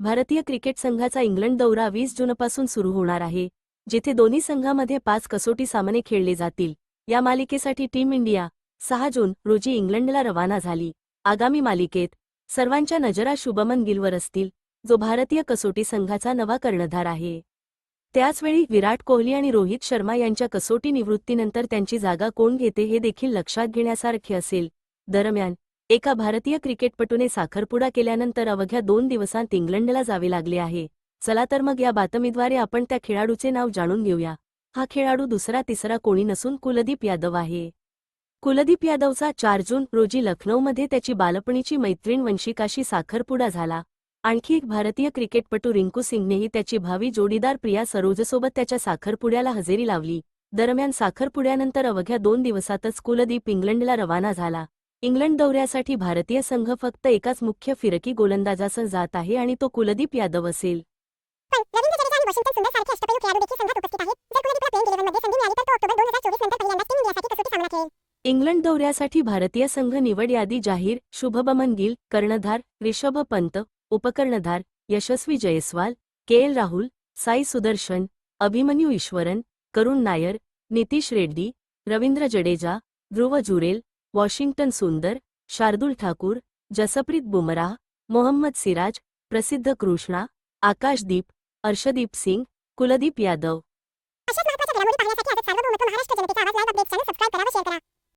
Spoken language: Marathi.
भारतीय क्रिकेट संघाचा इंग्लंड दौरा वीस जूनपासून सुरू होणार आहे जेथे दोन्ही संघामध्ये पाच कसोटी सामने खेळले जातील. या मालिकेसाठी टीम इंडिया सहा जून रोजी इंग्लंडला रवाना झाली. आगामी मालिकेत सर्वांच्या नजरा शुभमन गिलवर असतील जो भारतीय कसोटी संघाचा नवा कर्णधार आहे. त्याचवेळी विराट कोहली आणि रोहित शर्मा यांच्या कसोटी निवृत्तीनंतर त्यांची जागा कोण घेते हे देखील लक्षात घेण्यासारखे असेल. दरम्यान एका भारतीय क्रिकेटपटूने साखरपुडा केल्यानंतर अवघ्या दोन दिवसांत इंग्लंडला जावे लागले आहे. चला तर मग या बातमीद्वारे आपण त्या खेळाडूचे नाव जाणून घेऊया. हा खेळाडू दुसरा तिसरा कोणी नसून कुलदीप यादव आहे. कुलदीप यादवचा चार जून रोजी लखनौमध्ये त्याची बालपणीची मैत्रीण वंशिकाशी साखरपुडा झाला. आणखी एक भारतीय क्रिकेटपटू रिंकू सिंगनेही त्याची भावी जोडीदार प्रिया सरोजसोबत त्याच्या साखरपुड्याला हजेरी लावली. दरम्यान साखरपुड्यानंतर अवघ्या दोन दिवसातच कुलदीप इंग्लंडला रवाना झाला. इंग्लंड दौऱ्यासाठी भारतीय संघ फक्त एकाच मुख्य फिरकी गोलंदाजासह जात आहे आणि तो कुलदीप यादव असेल. इंग्लंड दौऱ्यासाठी भारतीय संघ निवड यादी जाहीर शुभबमन गिल कर्णधार रिषभ पंत उपकर्णधार Yashasvi Jaiswal K L Rahul Sai Sudharsan Abhimanyu Easwaran Karun Nair Nitish Reddy Ravindra Jadeja Dhruv Jurel Washington Sundar Shardul Thakur Jasprit Bumrah Mohammed Siraj प्रसिद्ध कृष्णा आकाशदीप अर्षदीप सिंग कुलदीप यादव.